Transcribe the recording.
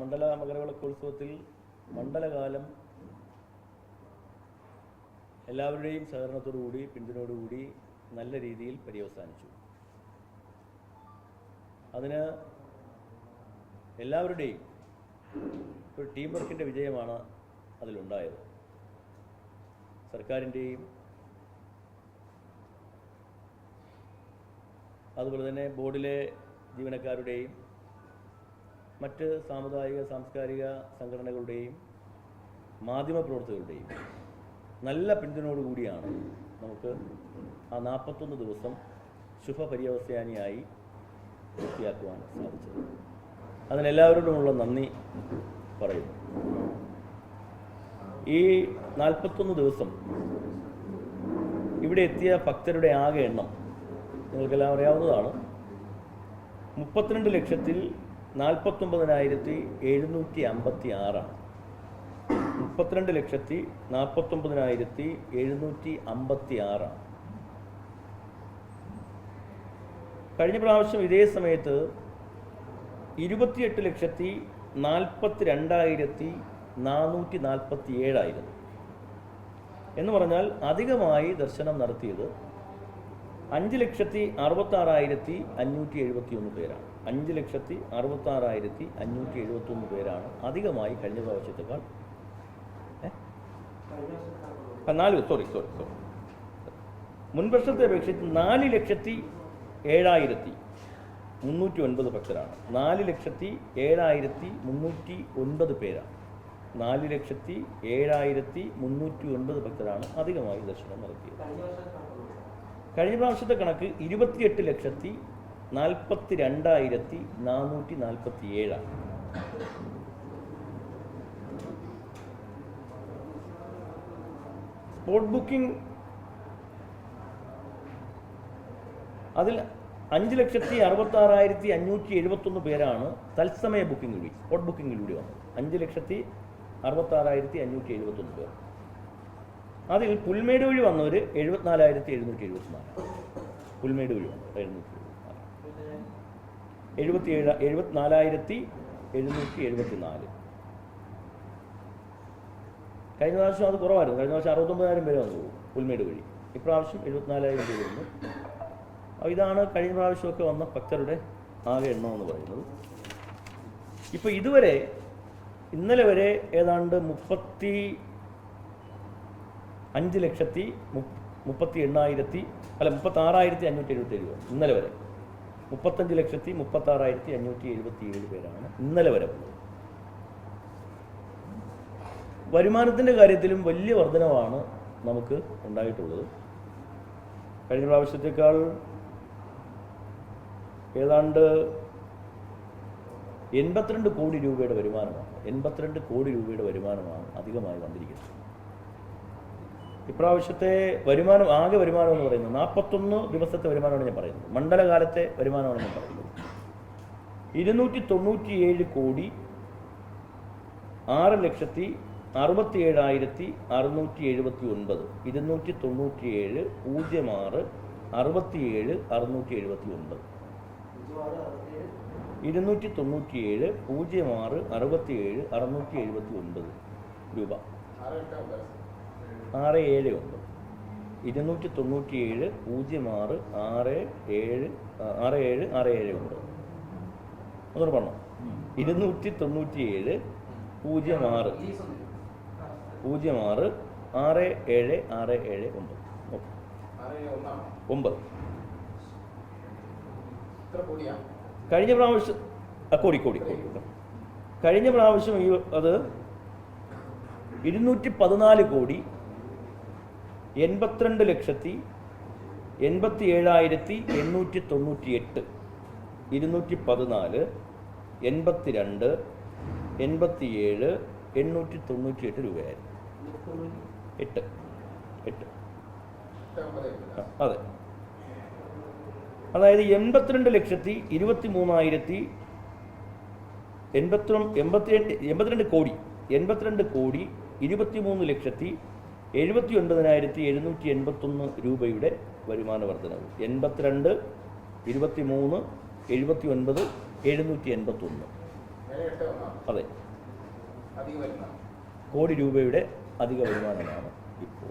മണ്ഡല മകരവിളക്കോത്സവത്തിൽ മണ്ഡലകാലം എല്ലാവരുടെയും സഹകരണത്തോടുകൂടി പിന്തുണയോടുകൂടി നല്ല രീതിയിൽ പര്യവസാനിച്ചു. അതിന് എല്ലാവരുടെയും ഒരു ടീം വർക്കിന്റെ വിജയമാണ് അതിലുണ്ടായത്. സർക്കാരിന്റെയും അതുപോലെ തന്നെ ബോർഡിലെ ജീവനക്കാരുടെയും മറ്റ് സാമുദായിക സാംസ്കാരിക സംഘടനകളുടെയും മാധ്യമപ്രവർത്തകരുടെയും നല്ല പിന്തുണയോടുകൂടിയാണ് നമുക്ക് ആ നാൽപ്പത്തൊന്ന് ദിവസം ശുഭപര്യവസാനിയായി പൂർത്തിയാക്കുവാൻ സാധിച്ചത്. അതിനെല്ലാവരോടുമുള്ള നന്ദി പറയുന്നു. ഈ നാൽപ്പത്തൊന്ന് ദിവസം ഇവിടെ എത്തിയ ഭക്തരുടെ ആകെ എണ്ണം നിങ്ങൾക്കെല്ലാം അറിയാവുന്നതാണ്. മുപ്പത്തിരണ്ട് ലക്ഷത്തിൽ നാൽപ്പത്തൊമ്പതിനായിരത്തി എഴുന്നൂറ്റി അമ്പത്തി ആറാണ് മുപ്പത്തിരണ്ട് ലക്ഷത്തി നാൽപ്പത്തൊമ്പതിനായിരത്തി എഴുന്നൂറ്റി അമ്പത്തി ആറാണ് കഴിഞ്ഞ പ്രാവശ്യം ഇതേ സമയത്ത് ഇരുപത്തിയെട്ട് ലക്ഷത്തി നാൽപ്പത്തി രണ്ടായിരത്തി നാനൂറ്റി നാൽപ്പത്തി ഏഴായിരുന്നു എന്ന് പറഞ്ഞാൽ അധികമായി ദർശനം നടത്തിയത് അഞ്ച് ലക്ഷത്തി അറുപത്തി ആറായിരത്തി അഞ്ഞൂറ്റി എഴുപത്തി ഒന്ന് പേരാണ്. അഞ്ച് ലക്ഷത്തി അറുപത്തി ആറായിരത്തി അഞ്ഞൂറ്റി എഴുപത്തി ഒന്ന് പേരാണ്. അധികമായി കഴിഞ്ഞ പ്രാവശ്യത്തേക്കാൾ നാല് സോറി സോറി സോറി മുൻവർഷത്തെ അപേക്ഷിച്ച് നാല് ലക്ഷത്തി ഏഴായിരത്തി മുന്നൂറ്റി ഒൻപത് ഭക്തരാണ്. നാല് ലക്ഷത്തി ഏഴായിരത്തി മുന്നൂറ്റി ഒൻപത് പേരാണ്. നാല് ലക്ഷത്തി ഏഴായിരത്തി മുന്നൂറ്റി ഒൻപത് ഭക്തരാണ് അധികമായി ദർശനം നടത്തിയത്. കഴിഞ്ഞ പ്രാവശ്യത്തെ കണക്ക് ഇരുപത്തിയെട്ട് ലക്ഷത്തി നാൽപ്പത്തി രണ്ടായിരത്തി നാനൂറ്റി നാൽപ്പത്തി ഏഴാണ് സ്പോട്ട് ബുക്കിംഗ് അതിൽ അഞ്ച് ലക്ഷത്തി അറുപത്തി ആറായിരത്തി അഞ്ഞൂറ്റി എഴുപത്തൊന്ന് പേരാണ് തത്സമയ വഴി സ്പോട്ട് ബുക്കിങ്ങിലൂടെ വന്നത്. അഞ്ച് ലക്ഷത്തി അറുപത്തി ആറായിരത്തി അഞ്ഞൂറ്റി എഴുപത്തൊന്ന് പേർ. അതിൽ പുൽമേട് വഴി വന്നവർ എഴുപത്തിനാലായിരത്തി എഴുന്നൂറ്റി എഴുപത്തിനാല്. പുൽമേട് വഴി വന്നു എഴുന്നൂറ്റി എഴുപത്തിനാല് എഴുപത്തിയേഴ് എഴുപത്തിനാലായിരത്തി എഴുന്നൂറ്റി എഴുപത്തി നാല് കഴിഞ്ഞ പ്രാവശ്യം അത് കുറവായിരുന്നു. കഴിഞ്ഞ പ്രാവശ്യം അറുപത്തൊമ്പതിനായിരം പേര് വന്നു പുൽമേട് വഴി. ഇപ്രാവശ്യം എഴുപത്തിനാലായിരം പേര് വന്നു. അപ്പോൾ ഇതാണ് കഴിഞ്ഞ പ്രാവശ്യമൊക്കെ വന്ന ഭക്തരുടെ ആകെ എണ്ണം എന്ന് പറയുന്നത്. ഇപ്പോൾ ഇതുവരെ ഇന്നലെ വരെ ഏതാണ്ട് മുപ്പത്തി അഞ്ച് ലക്ഷത്തി മുപ്പ- മുപ്പത്തി എണ്ണായിരത്തി അല്ല മുപ്പത്തി ആറായിരത്തി അഞ്ഞൂറ്റി എഴുപത്തി ഏഴ് ഇന്നലെ വരെ. മുപ്പത്തഞ്ച് ലക്ഷത്തി മുപ്പത്തി ആറായിരത്തി അഞ്ഞൂറ്റി എഴുപത്തി ഏഴ് പേരാണ് ഇന്നലെ വരെ വന്നത് വരുമാനത്തിന്റെ കാര്യത്തിലും വലിയ വർധനവാണ് നമുക്ക് ഉണ്ടായിട്ടുള്ളത്. കഴിഞ്ഞ പ്രാവശ്യത്തേക്കാൾ ഏതാണ്ട് എൺപത്തിരണ്ട് കോടി രൂപയുടെ വരുമാനമാണ്. എൺപത്തിരണ്ട് കോടി രൂപയുടെ വരുമാനമാണ് അധികമായി വന്നിരിക്കുന്നത്. ഇപ്രാവശ്യത്തെ വരുമാനം ആകെ വരുമാനം എന്ന് പറയുന്നത് നാൽപ്പത്തൊന്ന് ദിവസത്തെ വരുമാനമാണ് ഞാൻ പറയുന്നത്. മണ്ഡലകാലത്തെ വരുമാനമാണ് ഞാൻ പറയുന്നത്. ഇരുന്നൂറ്റി തൊണ്ണൂറ്റിയേഴ് കോടി ആറ് ലക്ഷത്തി അറുപത്തി ഏഴായിരത്തി അറുന്നൂറ്റി എഴുപത്തി ഒൻപത് ഇരുന്നൂറ്റി തൊണ്ണൂറ്റിയേഴ് പൂജ്യം ആറ് അറുപത്തിയേഴ് അറുന്നൂറ്റി എഴുപത്തി ഒൻപത് ഇരുന്നൂറ്റി തൊണ്ണൂറ്റിയേഴ് പൂജ്യം ആറ് അറുപത്തിയേഴ് അറുന്നൂറ്റി എഴുപത്തി ഒൻപത് രൂപ. ആറ് ഏഴ് ഒമ്പത് ഇരുന്നൂറ്റി തൊണ്ണൂറ്റി ഏഴ് പൂജ്യം ആറ് ആറ് ഏഴ് ആറ് ഏഴ് ആറ് ഏഴ് ഉണ്ട്. ഒന്നുകൂടെ പറഞ്ഞോ ഇരുന്നൂറ്റി തൊണ്ണൂറ്റി ഏഴ് പൂജ്യം ആറ്. പൂജ്യം ആറ് ആറ് ഏഴ് ആറ് ഏഴ് ഒമ്പത് ഒമ്പത്. കഴിഞ്ഞ പ്രാവശ്യം കോടി കോടി കോടി. കഴിഞ്ഞ പ്രാവശ്യം ഈ അത് ഇരുന്നൂറ്റി പതിനാല് കോടി എൺപത്തിരണ്ട് ലക്ഷത്തി എൺപത്തി ഏഴായിരത്തി എണ്ണൂറ്റി തൊണ്ണൂറ്റി എട്ട് ഇരുന്നൂറ്റി പതിനാല് എൺപത്തിരണ്ട് എൺപത്തിയേഴ് എണ്ണൂറ്റി തൊണ്ണൂറ്റി എട്ട് രൂപയായിരുന്നു. എട്ട് എട്ട്. അതെ. അതായത് എൺപത്തിരണ്ട് ലക്ഷത്തി ഇരുപത്തി മൂന്നായിരത്തി എൺപത്തി എൺപത്തിരണ്ട് എൺപത്തിരണ്ട് കോടി എൺപത്തിരണ്ട് കോടി ഇരുപത്തി മൂന്ന് ലക്ഷത്തി എഴുപത്തി ഒൻപതിനായിരത്തി എഴുന്നൂറ്റി എൺപത്തൊന്ന് രൂപയുടെ വരുമാന വർധനവ്. എൺപത്തിരണ്ട് ഇരുപത്തി മൂന്ന് എഴുപത്തി ഒൻപത് എഴുന്നൂറ്റി എൺപത്തൊന്ന് അതെ. കോടി രൂപയുടെ അധിക വരുമാനമാണ് ഇപ്പോൾ.